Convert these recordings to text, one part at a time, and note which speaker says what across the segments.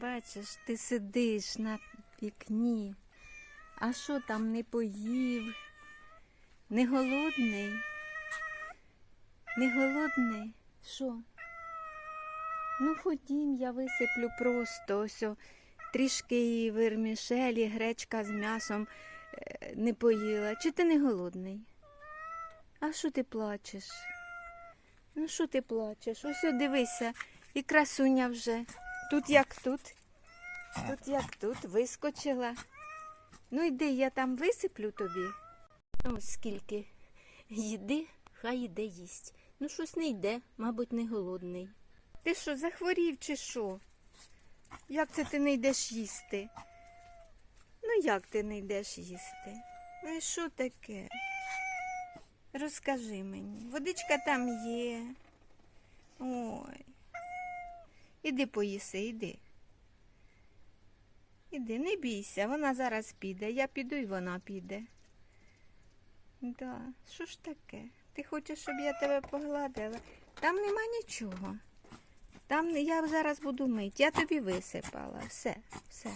Speaker 1: бачиш, ти сидиш на вікні. А що там не поїв? Не голодний? Не голодний? Що? Ну, ходім, я висиплю просто ось о, трішки вермішелі, гречка з м'ясом е, не поїла. Чи ти не голодний? А що ти плачеш? Ну, що ти плачеш? Ось о, дивися, і красуня вже. Тут як тут. Тут як тут, вискочила. Ну йди, я там висиплю тобі. Ось скільки їди, хай іде їсть. Ну, щось не йде, мабуть, не голодний. Ти що, захворів чи що? Як це ти не йдеш їсти? Ну, як ти не йдеш їсти? Ну і що таке? Розкажи мені. Водичка там є. Ой. Іди поїси, іди. Іди, не бійся, вона зараз піде. Я піду і вона піде. Да, що ж таке? Ти хочеш, щоб я тебе погладила? Там нема нічого. Там я зараз буду мить. Я тобі висипала. Все, все.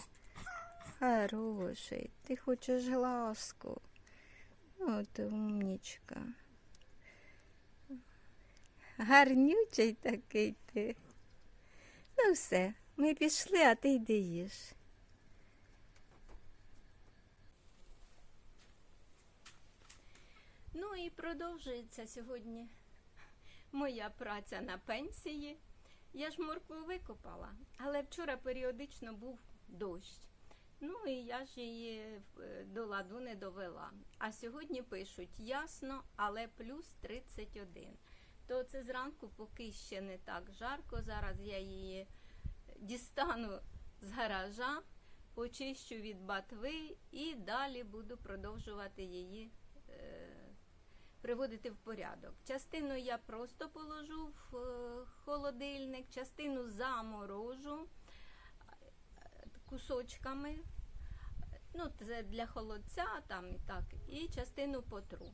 Speaker 1: Хороший, ти хочеш глазку. От умнічка. Гарнючий такий ти. Ну все, ми пішли, а ти йди їж. Ну і продовжується сьогодні моя праця на пенсії. Я ж моркву викопала, але вчора періодично був дощ. Ну і я ж її е, до ладу не довела. А сьогодні пишуть ясно, але плюс 31. То це зранку поки ще не так жарко. Зараз я її дістану з гаража, почищу від батви і далі буду продовжувати її е, приводити в порядок. Частину я просто положу в е, холодильник, частину заморожу е, кусочками. Ну, це для холодця там і так, і частину потру.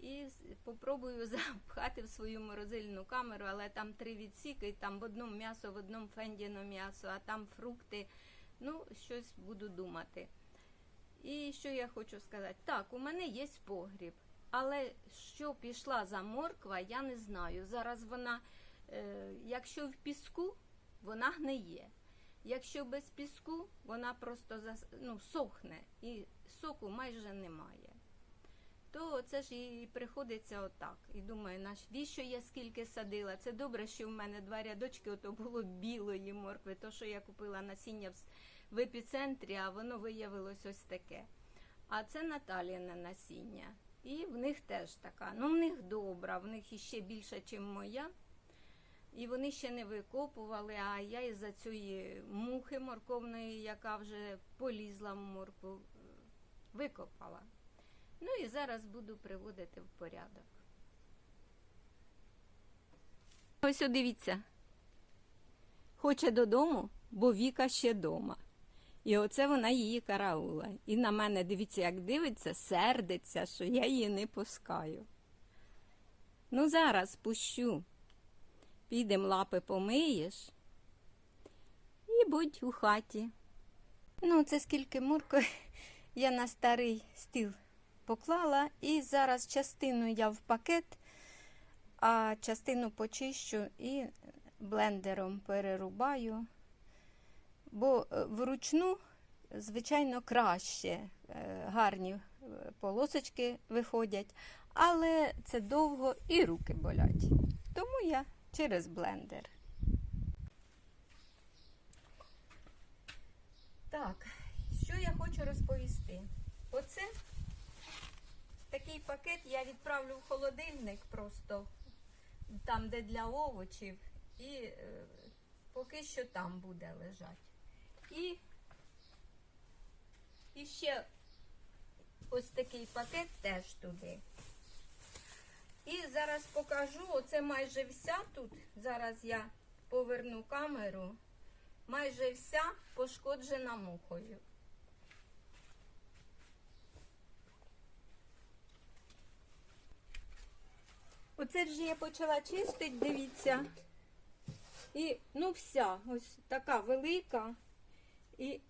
Speaker 1: І попробую запхати в свою морозильну камеру, але там три відсіки, там в одному м'ясо, в одному фендіно м'ясо, а там фрукти. Ну, щось буду думати. І що я хочу сказати? Так, у мене є погріб, але що пішла за морква, я не знаю. Зараз вона, е, якщо в піску, вона гниє. Якщо без піску, вона просто зас... ну, сохне і соку майже немає. То це ж і приходиться отак. І думаю, навіщо я скільки садила? Це добре, що в мене два рядочки, ото було білої моркви, то що я купила насіння в, епіцентрі, а воно виявилось ось таке. А це Наталіне насіння. І в них теж така. Ну, в них добра, в них іще більша, ніж моя. І вони ще не викопували, а я із-за цієї мухи морковної, яка вже полізла в морку, е, викопала. Ну і зараз буду приводити в порядок. Ось дивіться. Хоче додому, бо Віка ще дома. І оце вона її караула. І на мене, дивіться, як дивиться, сердиться, що я її не пускаю. Ну, зараз пущу. Підем лапи помиєш і будь у хаті. Ну, це скільки мурко я на старий стіл поклала. І зараз частину я в пакет, а частину почищу і блендером перерубаю. Бо е, вручну, звичайно, краще е, гарні е, полосочки виходять, але це довго і руки болять. Тому я через блендер. Так, що я хочу розповісти? Оце такий пакет я відправлю в холодильник просто там, де для овочів, і е, поки що там буде лежати. І, і ще ось такий пакет теж туди. І зараз покажу, оце майже вся тут. Зараз я поверну камеру. Майже вся пошкоджена мухою. Оце вже я почала чистити, дивіться. І ну вся, ось така велика. І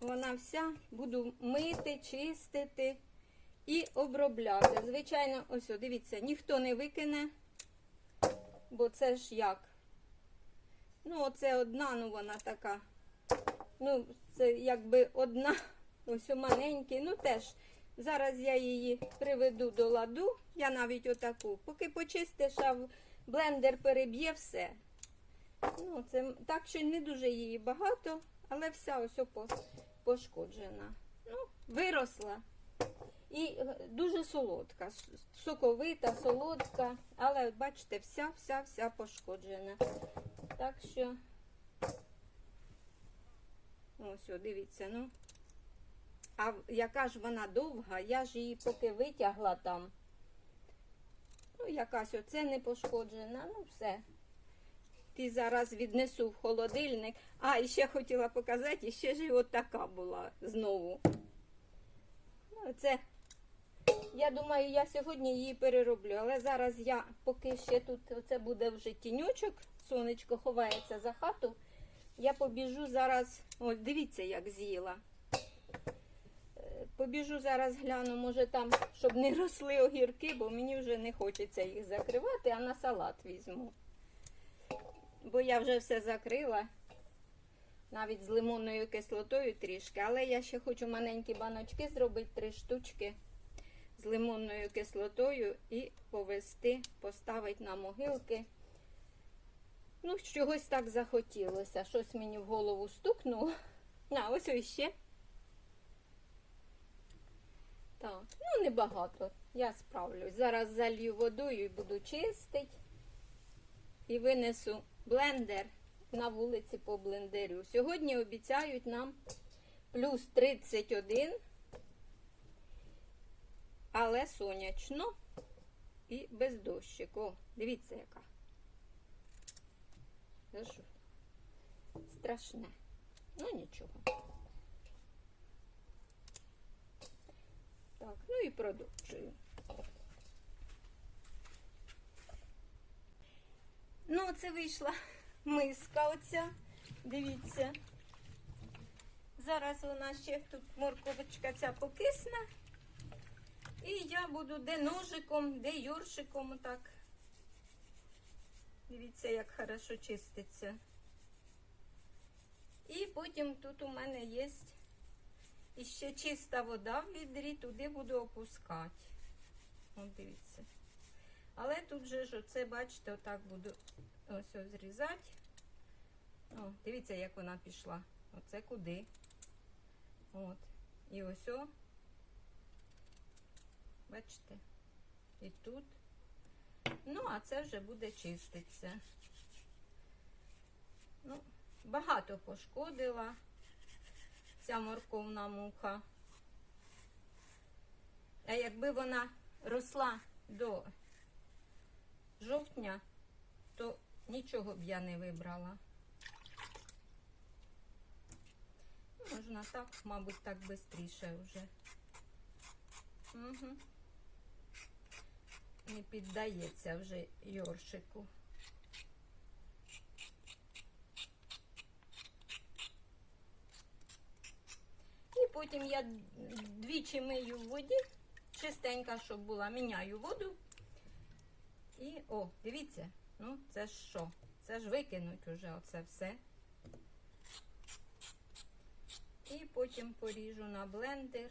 Speaker 1: вона вся буду мити, чистити і обробляти. Звичайно, ось, дивіться, ніхто не викине, бо це ж як. Ну, оце одна, ну вона така. Ну, це якби одна, ось маленький. Ну теж. Зараз я її приведу до ладу. Я навіть отаку. Поки почистиш, а блендер переб'є все. Ну, це так, що не дуже її багато, але вся ось пошкоджена. Ну, виросла. І е, дуже солодка, соковита, солодка, але бачите, вся, вся, вся пошкоджена. Так що, ось, дивіться, ну. А яка ж вона довга, я ж її поки витягла там. Ну, якась оце не пошкоджена, ну все. Ті зараз віднесу в холодильник. А, і ще хотіла показати, і ще ж і от така була знову. Ну, це, я думаю, я сьогодні її перероблю, але зараз я, поки ще тут оце буде вже тіньочок, сонечко ховається за хату, я побіжу зараз, ось дивіться, як з'їла. Побіжу зараз гляну, може там, щоб не росли огірки, бо мені вже не хочеться їх закривати, а на салат візьму. Бо я вже все закрила, навіть з лимонною кислотою трішки, але я ще хочу маленькі баночки зробити, три штучки з лимонною кислотою і повести, поставити на могилки. Ну, чогось так захотілося. Щось мені в голову стукнуло. На, ось іще. Так, ну небагато. Я справлюсь. Зараз залью водою і буду чистити. І винесу блендер на вулиці по блендерю. Сьогодні обіцяють нам плюс 31, але сонячно і без дощику. Дивіться, яка. Страшне. Ну нічого. Так, ну і продовжую. Ну, це вийшла миска оця. Дивіться. Зараз вона ще тут морковочка ця покисне. І я буду де ножиком, де юршиком так. Дивіться, як хорошо чиститься. І потім тут у мене є іще чиста вода в відрі, туди буду опускати. От дивіться. Але тут же ж оце, бачите, отак буду ось ось зрізати. О, дивіться, як вона пішла. Оце куди. От. І ось о. Бачите? І тут. Ну, а це вже буде чиститися. Ну, багато пошкодила ця морковна муха. А якби вона росла до жовтня, то нічого б я не вибрала. Можна так, мабуть, так швидше вже. Угу. Не піддається вже йоршику. І потім я двічі мию в воді, чистенька, щоб була, міняю воду. І, о, дивіться, ну це ж що? Це ж викинуть уже оце все. І потім поріжу на блендер.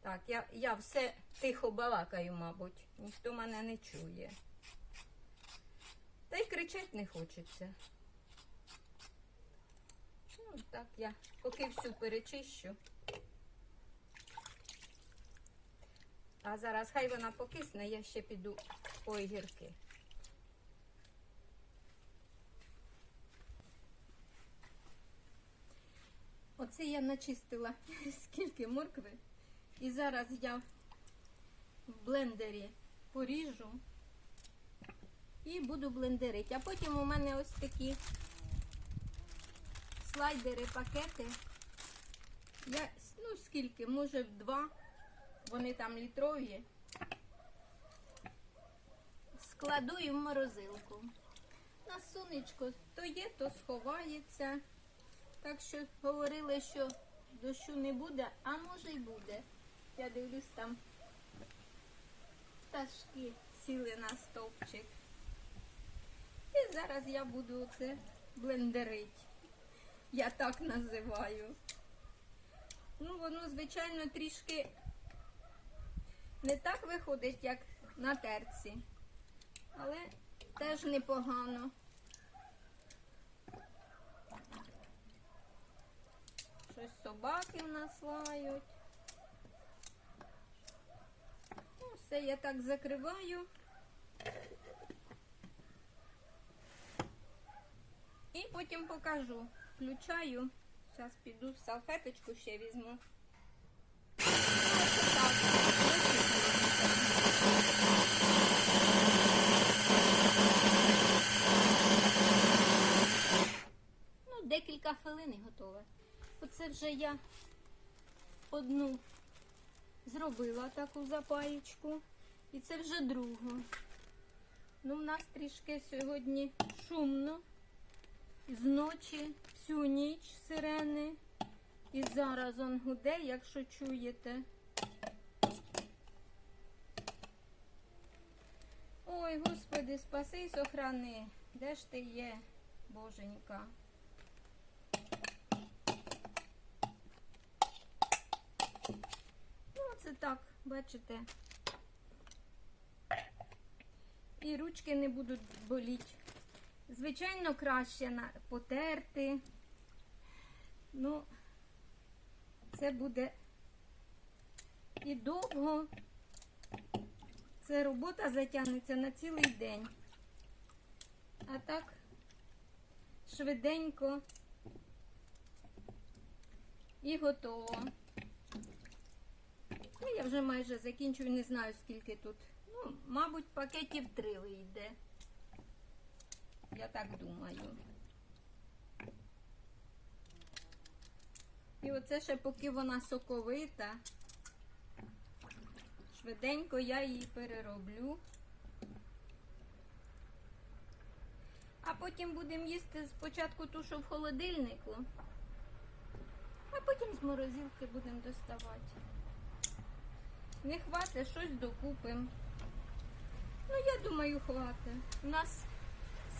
Speaker 1: Так, я, я все тихо балакаю, мабуть. Ніхто мене не чує. Та й кричать не хочеться. Ну, так я поки всю перечищу. А зараз хай вона покисне, я ще піду по огірки. Оце я начистила скільки моркви. І зараз я в блендері поріжу і буду блендерити. А потім у мене ось такі слайдери, пакети. Я, ну скільки, може два, вони там літрові. Складу і в морозилку. на сонечко то є, то сховається. Так що говорили, що дощу не буде, а може й буде. Я дивлюсь там пташки сіли на стовпчик. І зараз я буду оце блендерить. Я так називаю. Ну, воно, звичайно, трішки не так виходить, як на терці. Але теж непогано. Щось собаки в нас лають. Ну, все я так закриваю. І потім покажу. Включаю. Зараз піду салфеточку ще візьму. Ну, декілька хвилин і готове. Оце вже я одну зробила таку запаєчку. І це вже другу. Ну, в нас трішки сьогодні шумно. З ночі, всю ніч сирени. І зараз он гуде, якщо чуєте. Ой, Господи, спаси й сохрани. Де ж ти є, Боженька? Ну, це так, бачите. І ручки не будуть боліти. Звичайно, краще потерти. Ну, це буде і довго. Це робота затягнеться на цілий день. А так швиденько і готово. Ну, я вже майже закінчую, не знаю скільки тут. Ну, мабуть, пакетів три вийде. Я так думаю. І оце ще поки вона соковита, швиденько я її перероблю. А потім будемо їсти спочатку ту, що в холодильнику, а потім з морозилки будемо доставати. Не хватить, щось докупимо. Ну, я думаю, хватить. У нас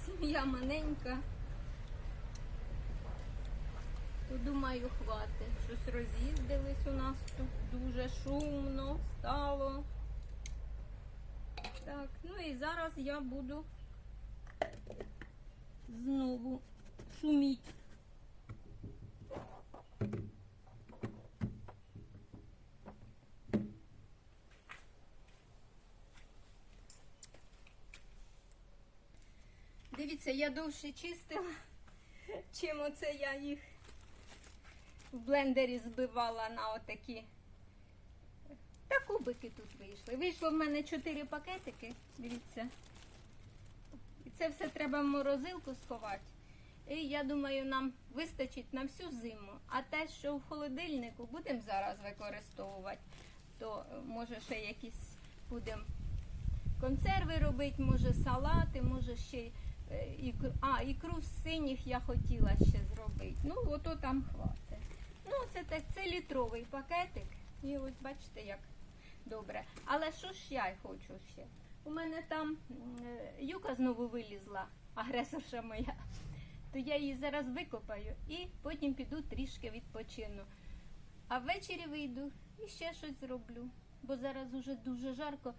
Speaker 1: сім'я маленька. Думаю, хватить. Щось роз'їздились у нас тут дуже шумно стало. Так, ну і зараз я буду знову шуміти. Дивіться, я довше чистила, чим оце я їх в блендері збивала на отакі. Та кубики тут вийшли. Вийшло в мене 4 пакетики, дивіться. І це все треба в морозилку сховати. І я думаю, нам вистачить на всю зиму. А те, що в холодильнику будемо зараз використовувати, то е, може ще якісь будемо консерви робити, може салати, може ще ікру. А, ікру з синіх я хотіла ще зробити. Ну, ото там хватить. Ну, це так, це літровий пакетик. І ось бачите, як добре. Але що ж я хочу ще? У мене там е, юка знову вилізла, агресорша моя. То я її зараз викопаю і потім піду трішки відпочину. А ввечері вийду і ще щось зроблю. Бо зараз уже дуже жарко.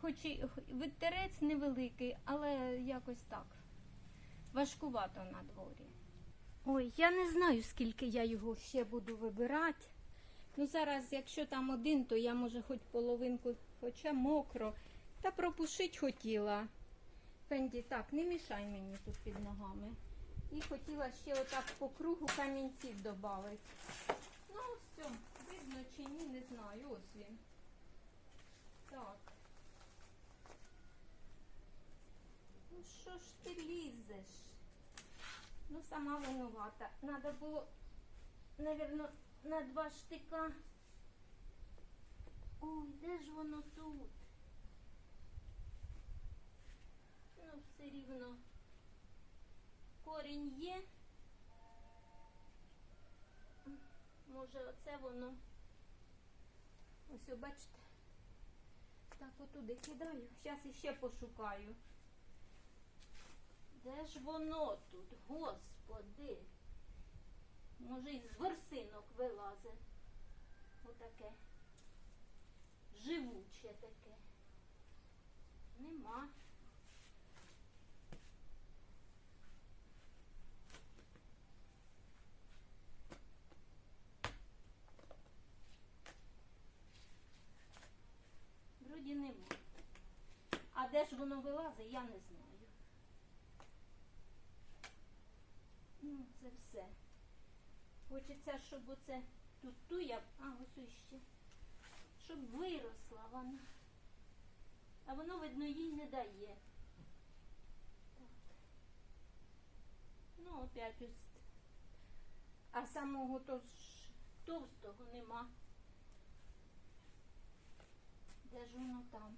Speaker 1: Хоч і вітерець невеликий, але якось так. Важкувато на дворі. Ой, я не знаю, скільки я його ще буду вибирати. Ну зараз, якщо там один, то я може хоч половинку, хоча мокро. Та пропушить хотіла. Фенді, так, не мішай мені тут під ногами. І хотіла ще отак по кругу камінців додати. Ну, все, видно чи ні, не знаю. Ось він. Так. Що ж ти лізеш? Ну, сама винувата. Надо було, навірно, на два штика. Ой, де ж воно тут? Ну, все рівно корінь є. Може, оце воно. Ось, бачите. Так, отуди кидаю. Зараз іще пошукаю. Де ж воно тут, господи? Може, із ворсинок вилазить. Отаке. Живуче таке. Нема. Вроді нема. А де ж воно вилазить, я не знаю. Це все. Хочеться, щоб оце тут ту я. А, ось іще. Щоб виросла вона. А воно, видно, їй не дає. Так. Ну, опять ось. А самого то ж товстого нема. Де ж воно там?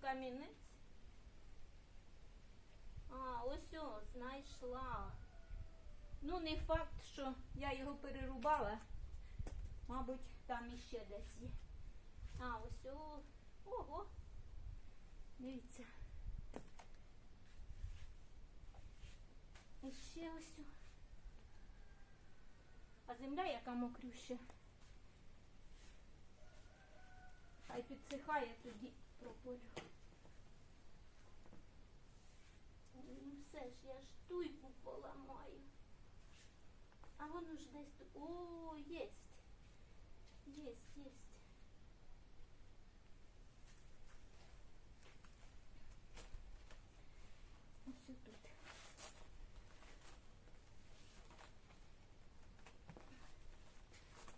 Speaker 1: То камінець. А, ось о, знайшла. Ну, не факт, що я його перерубала. Мабуть, там іще десь є. А, ось о. Ого. Дивіться. І ще ось. о. А земля яка мокрюща. Хай підсихає, тоді прополю. Ну все ж, я ж туйку поламаю. А воно ж десь тут. О, єсть. Єсть, єсть. Ось тут.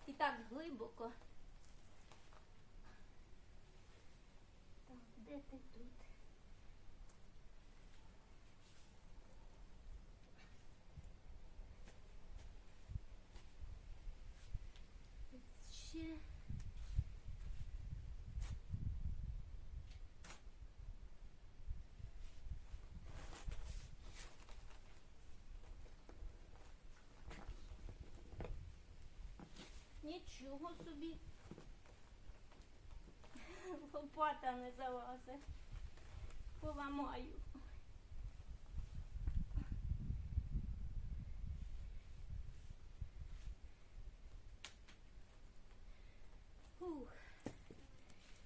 Speaker 1: І так глибоко. Так, де ти тут? Ще. Нічого собі. Лопата не залазить. Поламаю. Фух.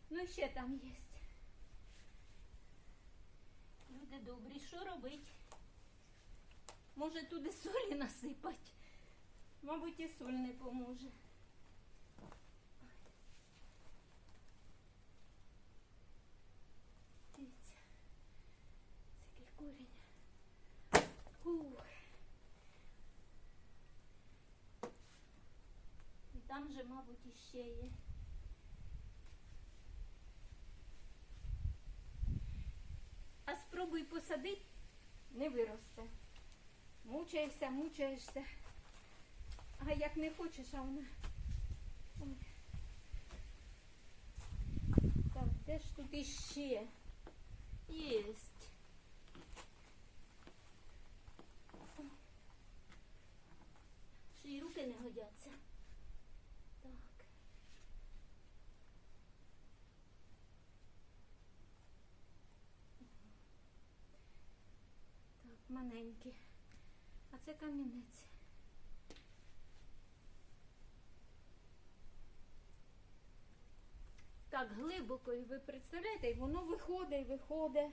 Speaker 1: Ну, ще там є. Люди добрі, що робить? Може туди солі насипать? Мабуть, і соль не поможе. Дивіться, це який корінь. Фух. І там же, мабуть, іще є. А спробуй посадити, не виросте. Мучаєшся, мучаєшся. А як не хочеш, а вона. Ой. Так, де ж тут іще? Єсть. Ще й руки не годяться. Так. Так, маленькі. А це камінець. Так глибоко, і ви представляєте, і воно виходить, і виходить.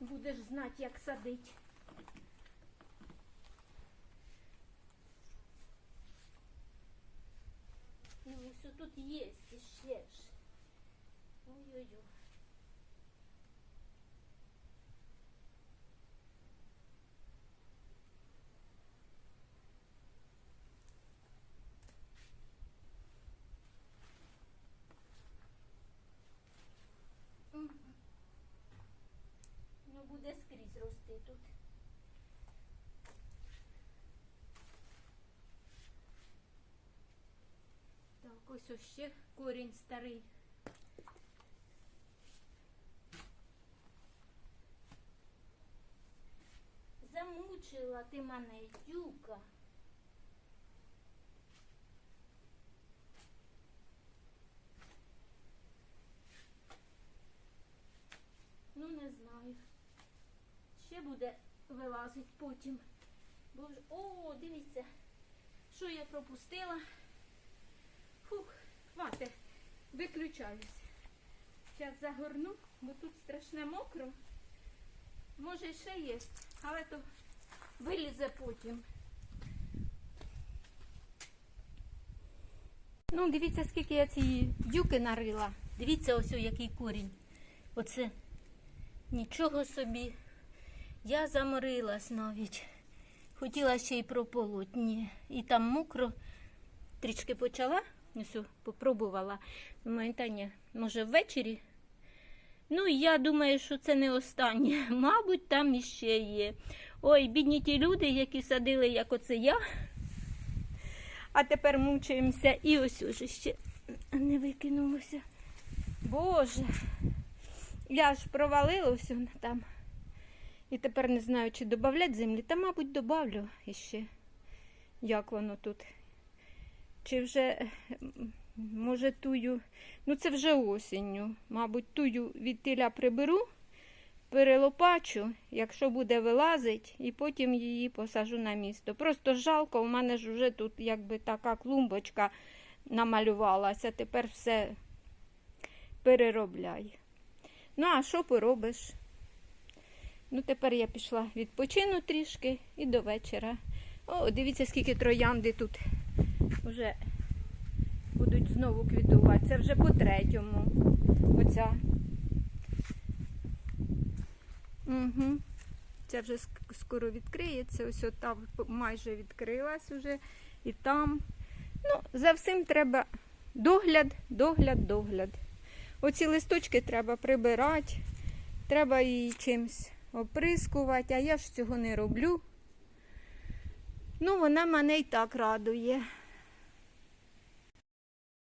Speaker 1: Будеш знати, як садить. Ну, ось тут є ще ж. Ой-ой-ой. Мгм. Ну, буде скрізь рости ось ось ще корінь старий. Замучила ти мене, дюка. Ну, не знаю. Ще буде вилазить потім. Боже, о, дивіться, що я пропустила. Фух, хватить, виключаюся. Зараз загорну, бо тут страшне мокро. Може ще є, але то вилізе потім. Ну, дивіться, скільки я цієї дюки нарила. Дивіться, ось який корінь. Оце нічого собі. Я заморилась навіть. Хотіла ще й прополоть. Ні. І там мокро. Трішки почала, ось попробувала. Думаю, та може ввечері. Ну, я думаю, що це не останнє. Мабуть, там іще є. Ой, бідні ті люди, які садили, як оце я. А тепер мучаємося. І ось уже ще не викинулося. Боже. Я ж провалила все там. І тепер не знаю, чи додати землі. Та, мабуть, добавлю іще. Як воно тут. Чи вже, може, тую. Ну, це вже осінню. Мабуть, тую від тиля приберу, перелопачу, якщо буде вилазить, і потім її посажу на місто. Просто жалко, у мене ж вже тут якби така клумбочка намалювалася. Тепер все переробляй. Ну, а що поробиш? Ну, тепер я пішла відпочину трішки і до вечора. О, дивіться, скільки троянди тут вже будуть знову квітувати. Це вже по третьому. Оця. Угу. Це вже скоро відкриється. Ось там майже відкрилась уже. І там. Ну, за всім треба догляд, догляд, догляд. Оці листочки треба прибирати, треба її чимось оприскувати, а я ж цього не роблю. Ну, вона мене і так радує.